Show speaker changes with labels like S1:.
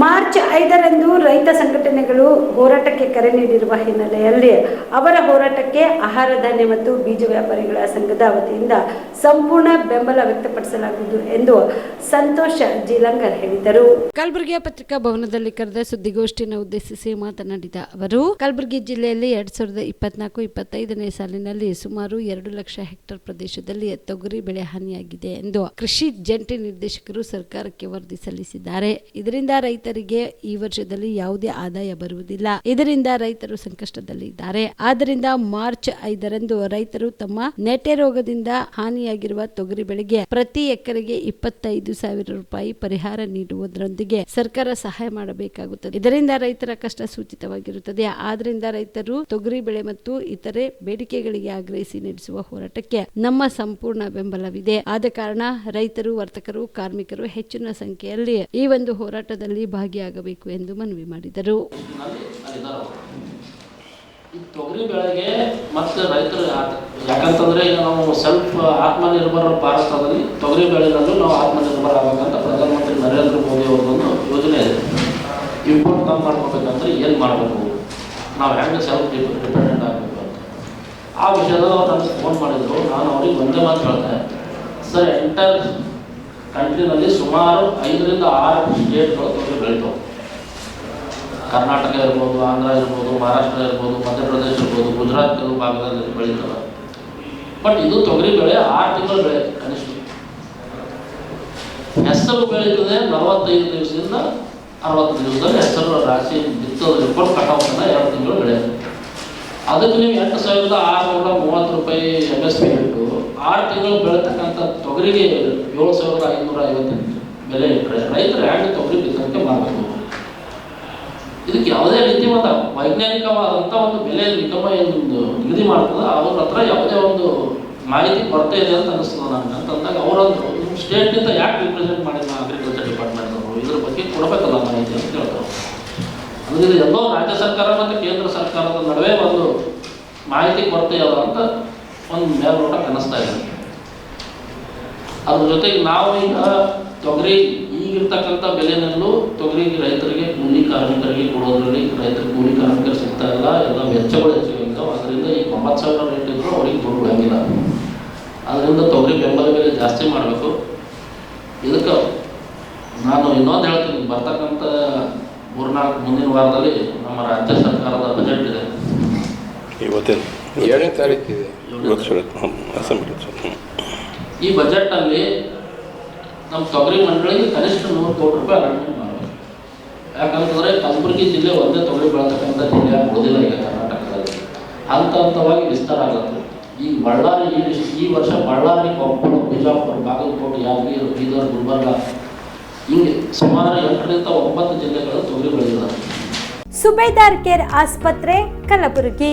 S1: March ಐದರಂದು ರೈತ ಸಂಘಟನೆಗಳು ಹೋರಾಟಕ್ಕೆ ಕರೆ ನೀಡಿರುವ ಹಿನ್ನೆಲೆಯಲ್ಲಿ ಅವರ ಹೋರಾಟಕ್ಕೆ ಆಹಾರ ಧಾನ್ಯ ಮತ್ತು ಬೀಜ ವ್ಯಾಪಾರಿಗಳ ಸಂಘದ ವತಿಯಿಂದ ಸಂಪೂರ್ಣ ಬೆಂಬಲ ವ್ಯಕ್ತಪಡಿಸಲಾಗುವುದು ಎಂದು ಸಂತೋಷ ಜೀಲಂಗರ್ ಹೇಳಿದರು. ಕಲಬುರಗಿಯ ಪತ್ರಿಕಾ ಭವನದಲ್ಲಿ ಕರೆದ ಸುದ್ದಿಗೋಷ್ಠಿಯನ್ನು ಉದ್ದೇಶಿಸಿ ಮಾತನಾಡಿದ ಅವರು, ಕಲಬುರಗಿ ಜಿಲ್ಲೆಯಲ್ಲಿ ಎರಡ್ ಸಾವಿರದ ಇಪ್ಪತ್ನಾಲ್ಕು ಇಪ್ಪತ್ತೈದನೇ ಸಾಲಿನಲ್ಲಿ ಸುಮಾರು ಎರಡು ಲಕ್ಷ ಹೆಕ್ಟೇರ್ ಪ್ರದೇಶದಲ್ಲಿ ತೊಗರಿ ಬೆಳೆ ಹಾನಿಯಾಗಿದೆ ಎಂದು ಕೃಷಿ ಜಂಟಿ ನಿರ್ದೇಶಕರು ಸರ್ಕಾರಕ್ಕೆ ವರದಿ ಸಲ್ಲಿಸಿದ್ದಾರೆ. ಇದರಿಂದ ರೈತರಿಗೆ ಈ ವರ್ಷದಲ್ಲಿ ಯಾವುದೇ ಆದಾಯ ಬರುವುದಿಲ್ಲ. ಇದರಿಂದ ರೈತರು ಸಂಕಷ್ಟದಲ್ಲಿದ್ದಾರೆ. ಆದ್ದರಿಂದ ಮಾರ್ಚ್ ಐದರಂದು ರೈತರು ತಮ್ಮ ನೆಟೆ ರೋಗದಿಂದ ಹಾನಿಯಾಗಿರುವ ತೊಗರಿ ಬೆಳೆಗೆ ಪ್ರತಿ ಎಕರೆಗೆ ಇಪ್ಪತ್ತೈದು ಸಾವಿರ ರೂಪಾಯಿ ಪರಿಹಾರ ನೀಡುವುದರೊಂದಿಗೆ ಸರ್ಕಾರ ಸಹಾಯ ಮಾಡಬೇಕಾಗುತ್ತದೆ. ಇದರಿಂದ ರೈತರ ಕಷ್ಟ ಸೂಚಿತವಾಗಿರುತ್ತದೆ. ಆದ್ರಿಂದ ರೈತರು ತೊಗರಿ ಬೆಳೆ ಮತ್ತು ಇತರೆ ಬೇಡಿಕೆಗಳಿಗೆ ಆಗ್ರಹಿಸಿ ನಡೆಸುವ ಹೋರಾಟಕ್ಕೆ ನಮ್ಮ ಸಂಪೂರ್ಣ ಬೆಂಬಲವಿದೆ. ಆದ ಕಾರಣ ರೈತರು, ವರ್ತಕರು, ಕಾರ್ಮಿಕರು ಹೆಚ್ಚಿನ ಸಂಖ್ಯೆಯಲ್ಲಿ ಈ ಒಂದು ಹೋರಾಟದಲ್ಲಿ ಭಾಗಿಯಾಗಬೇಕು ಎಂದು ಮನವಿ ಮಾಡಿದರು.
S2: ತೊಗರಿ ಬೆಳೆಗೆ ಮತ್ತೆ ರೈತರು ಯಾಕಂತಂದರೆ ಈಗ ನಾವು ಸೆಲ್ಫ್ ಆತ್ಮನಿರ್ಭರ ಭಾರತದಲ್ಲಿ ತೊಗರಿ ಬೆಳೆನಲ್ಲೂ ನಾವು ಆತ್ಮನಿರ್ಭರ ಆಗಬೇಕಂತ ಪ್ರಧಾನಮಂತ್ರಿ ನರೇಂದ್ರ ಮೋದಿ ಅವ್ರದ್ದೊಂದು ಯೋಜನೆ ಇದೆ. ಇಂಪೋರ್ಟ್ ಕಮ್ಮಿ ಮಾಡ್ಕೋಬೇಕಂದ್ರೆ ಏನು ಮಾಡಬೇಕು? ನಾವು ಹೆಂಗೆ ಸೆಲ್ಫ್ ಡಿಪೆಂಡೆಂಟ್ ಆಗಬೇಕು ಅಂತ. ಆ ವಿಷಯದಲ್ಲಿ ಅವ್ರು ನನಗೆ ಫೋನ್ ಮಾಡಿದ್ರು. ನಾನು ಅವ್ರಿಗೆ ಒಂದೇ ಮಾತು ಹೇಳಿದೆ. ಸರ್ ಎಂಟರ್ ಕಂಟ್ರಿನಲ್ಲಿ ಸುಮಾರು ಐದರಿಂದ ಆರು ಸ್ಟೇಟ್ಗಳು ತೊಗರಿ ಬೆಳಿತಾವೆ ಕರ್ನಾಟಕ ಇರ್ಬೋದು, ಆಂಧ್ರ ಇರ್ಬೋದು, ಮಹಾರಾಷ್ಟ್ರ ಇರ್ಬೋದು, ಮಧ್ಯಪ್ರದೇಶ ಇರ್ಬೋದು, ಗುಜರಾತ್ ಕೆಲವು ಭಾಗದಲ್ಲಿ ಬೆಳೀತವೆ. ಬಟ್ ಇದು ತೊಗರಿ ಬೆಳೆ ಆರು ತಿಂಗಳು ಬೆಳೆ ಕನಿಷ್ಠ. ಹೆಸರು ಬೆಳೀತದೆ ನಲವತ್ತೈದು ದಿವಸದಿಂದ ಅರವತ್ತು ದಿವಸದಲ್ಲಿ ಹೆಸರು ರಾಶಿ ಬಿತ್ತೋದು ರಿಪೋರ್ಟ್ ಕಟಾವನ್ನು ಎರಡು ತಿಂಗಳು ಬೆಳೆಯುತ್ತೆ. ಅದಕ್ಕೆ ನೀವು ಎಂಟು ಸಾವಿರದ ಆರುನೂರ ಮೂವತ್ತು ರೂಪಾಯಿ ಎಂ ಎಸ್ ಪಿ ಇಟ್ಟು ಆರು ತಿಂಗಳು ಬೆಳತಕ್ಕಂಥ ತೊಗರಿಗೆ ಏಳು ಸಾವಿರದ ಐನೂರ ಐವತ್ತೆಂಟು ಬೆಲೆ ರೈತರು ಹ್ಯಾಂಡ್ ತೊಗರಿ ಬಿತ್ತಕ್ಕೆ ಮಾಡಬೇಕು ಇದಕ್ಕೆ ಯಾವುದೇ ರೀತಿ ಒಂದು ವೈಜ್ಞಾನಿಕವಾದಂಥ ಒಂದು ಬೆಲೆ ನಿಗಮ ಏನು ನಿಗದಿ ಮಾಡ್ತದೆ, ಅವ್ರ ಹತ್ರ ಯಾವುದೇ ಒಂದು ಮಾಹಿತಿ ಕೊರತೆ ಇದೆ ಅಂತ ಅನಿಸ್ತದೆ ನನಗೆ. ಅಂತಂದಾಗ ಅವರಂದ್ರು ನಿಮ್ಮ ಸ್ಟೇಟ್ನಿಂದ ಯಾಕೆ ರಿಪ್ರೆಸೆಂಟ್ ಮಾಡಿಲ್ಲ ಅಗ್ರಿಕಲ್ಚರ್ ಡಿಪಾರ್ಟ್ಮೆಂಟ್ ಅವರು? ಇದ್ರ ಬಗ್ಗೆ ಕೊಡಬೇಕಲ್ಲ ಮಾಹಿತಿ ಅಂತ ಹೇಳ್ತಾರೆ ಅಂದ್ರೆ ಎಲ್ಲೋ ರಾಜ್ಯ ಸರ್ಕಾರ ಮತ್ತು ಕೇಂದ್ರ ಸರ್ಕಾರದ ನಡುವೆ ಒಂದು ಮಾಹಿತಿ ಕೊರತೆ ಅದ ಅಂತ ಒಂದು ಮೇಲ್ನೋಟ ಕಾಣಿಸ್ತಾ ಇದೆ. ಅದ್ರ ಜೊತೆಗೆ ನಾವು ಈಗ ತೊಗರಿ ಈಗಿರ್ತಕ್ಕಂಥ ಬೆಲೆನಲ್ಲೂ ತೊಗರಿಗೆ ರೈತರಿಗೆ ಕೂಲಿ ಕಾರ್ಮಿಕರಿಗೆ ಕೊಡೋದ್ರಲ್ಲಿ ರೈತರ ಕೂಲಿ ಕಾರ್ಮಿಕರು ಸಿಗ್ತಾ ಇಲ್ಲ, ಎಲ್ಲ ವೆಚ್ಚಗಳು ಹೆಚ್ಚಾಗಿದ್ದಾವೆ ಅದರಿಂದ ಈ ಒಂಬತ್ತು ಸಾವಿರ ರೇಟ್ ಇದ್ರು ಅವ್ರಿಗೆ ದುಡ್ಡು ಬಂದಿಲ್ಲ ಅದರಿಂದ ತೊಗರಿ ಬೆಂಬಲ ಬೆಲೆ ಜಾಸ್ತಿ ಮಾಡಬೇಕು. ಇದಕ್ಕೆ ನಾನು ಇನ್ನೊಂದು ಹೇಳ್ತೀನಿ, ಬರ್ತಕ್ಕಂಥ ಮೂರ್ನಾಲ್ಕು, ಮುಂದಿನ ವಾರದಲ್ಲಿ ನಮ್ಮ ರಾಜ್ಯ ಸರ್ಕಾರದ ಬಜೆಟ್ ಇದೆ.
S3: ಇವತ್ತೇನು
S4: ಏಳನೇ ತಾರೀಕಿದೆ.
S3: ಇವತ್ತು ಅಸೆಂಬ್ಲಿ ಹ್ಞೂ
S2: ಈ ಬಜೆಟ್ನಲ್ಲಿ ನಮ್ಮ ತೊಗರಿ ಮಂಡಳಿಗೆ ಕನಿಷ್ಠ ನೂರು ಕೋಟಿ ರೂಪಾಯಿ ಅಲಾಟ್ಮೆಂಟ್ ಮಾಡಬೇಕು ಯಾಕಂತಂದ್ರೆ ಕಲಬುರಗಿ ಜಿಲ್ಲೆ ಒಂದೇ ತೊಗರಿ ಬೆಳತಕ್ಕಂಥ ಜಿಲ್ಲೆ ಉಳಿದಿಲ್ಲ ಈಗ ಕರ್ನಾಟಕದಲ್ಲಿ. ಹಂತ ಹಂತವಾಗಿ ವಿಸ್ತಾರ ಆಗುತ್ತೆ. ಈ ಬಳ್ಳಾರಿ ಈ ವರ್ಷ ಬಳ್ಳಾರಿ ಕೊಪ್ಪಳ ಬಿಜಾಪುರ ಬಾಗಲಕೋಟೆ ಯಾದಗಿರಿ ಬೀದರ್ ಗುಲ್ಬರ್ಗ ಹಿಂಗೆ ಸುಮಾರು ಎಂಟರಿಂದ ಒಂಬತ್ತು ಜಿಲ್ಲೆಗಳು ತೊಗರಿ ಬೆಳೆದಿದ್ದಾರೆ
S1: ಸುಬೇದಾರ್ ಕೇರ್ ಆಸ್ಪತ್ರೆ ಕಲಬುರಗಿ.